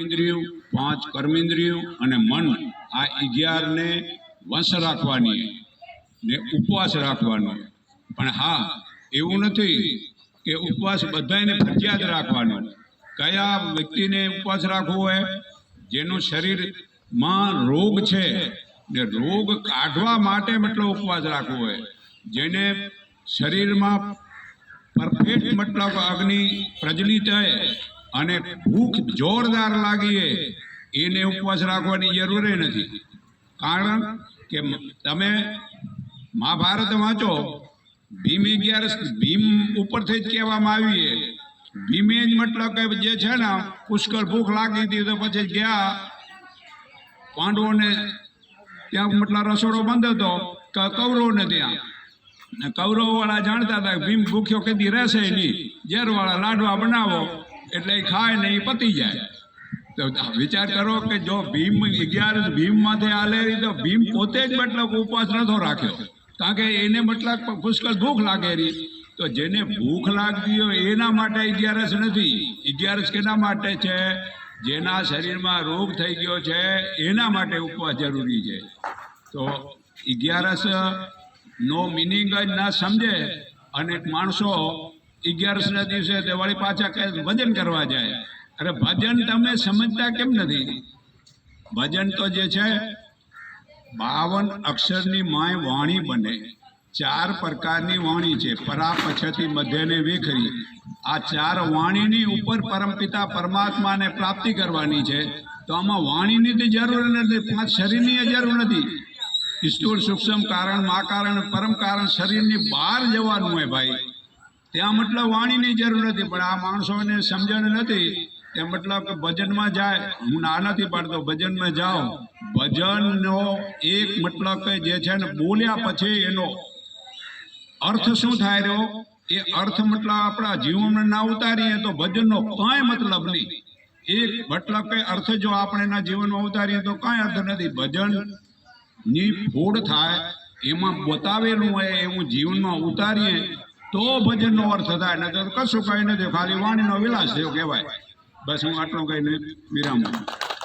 ઇન્દ્રિયો પાંચ કર્મેન્દ્રિયો અને મન આ અગિયારને વંશ રાખવાની ને ઉપવાસ રાખવાનો પણ હા, એવું નથી કે ઉપવાસ બધાને ફરજિયાત રાખવાનો કયા વ્યક્તિને ઉપવાસ રાખવો હોય જેનું શરીરમાં રોગ છે ને રોગ કાઢવા માટે મતલબ ઉપવાસ રાખવો હોય જેને શરીરમાં પરફેક્ટ મતલબ અગ્નિ પ્રજ્વલિત હોય અને ભૂખ જોરદાર લાગીએ, એને ઉપવાસ રાખવાની જરૂર નથી. કારણ કે તમે મહાભારત વાંચો, ભીમ અગિયાર ભીમ ઉપરથી જ કહેવામાં આવીએ, ભીમે જ મતલબ કે જે છે ને, પુષ્કળ ભૂખ લાગી હતી તો પછી ગયા, પાંડવોને ત્યાં મતલબ રસોડો બંધ હતો, કે, કૌરવોને ત્યાં. ને કૌરવવાળા જાણતા હતા કે ભીમ ભૂખ્યો કદી રહેશે નહીં, ઝેરવાળા લાડવા બનાવો એટલે એ ખાય ને એ પતી જાય. તો વિચાર કરો કે જો ભીમ અગિયાર ભીમમાંથી હાલે તો ભીમ પોતે જ મતલબ ઉપવાસ નતો રાખ્યો. કારણ કે એને મતલબ પુષ્કળ ભૂખ લાગે રહી તો જેને ભૂખ લાગતી હોય એના માટે અગિયારસ નથી. અગિયારસ કેના માટે છે? જેના શરીરમાં રોગ થઈ ગયો છે, એના માટે ઉપવાસ જરૂરી છે. તો અગિયારસ નો મિનિંગ જ ના સમજે. અને માણસો અગિયારસના દિવસે તે વળી પાછા કહે ભજન કરવા જાય. અરે ભજન તમે સમજતા કેમ નથી? ભજન તો જે છે, બાવન અક્ષરની માય વાણી બને. ચાર પ્રકારની વાણી છે પરા પછતી મધ્યને વેખરી. આ ચાર વાણીની ઉપર પરમપિતા પરમાત્માને પ્રાપ્તિ કરવાની છે. તો આમાં વાણીની તો જરૂર નથી, પાંચ શરીરની જરૂર નથી. સ્થૂળ સૂક્ષ્મ કારણ, મા કારણ, પરમ કારણ શરીરની બહાર જવાનું હોય ભાઈ. ત્યાં મતલબ વાણીની જરૂર નથી, પણ આ માણસોને સમજણ નથી. તે મતલબ કે ભજનમાં જાય, હું ના નથી પાડતો, ભજનમાં જાઓ ભજનનો એક મતલબ કે જે છે ને, બોલ્યા પછી એનો અર્થ શું થાય રહ્યો? એ અર્થ મતલબ આપણા જીવનમાં ના ઉતારીએ તો ભજનનો કાંઈ મતલબ નહીં. એક મતલબ કે અર્થ જો આપણે એના જીવનમાં ઉતારીએ તો કાંઈ અર્થ નથી. ભજનની ફોડ થાય, એમાં બતાવેલું હોય એવું જીવનમાં ઉતારીએ તો ભજનનો અર્થ થાય નહીં તો કશું કઈ નથી, ખાલી વાણીનો વિલાસ થયો કહેવાય બસ હું આટલું કહીને વિરામ આપું.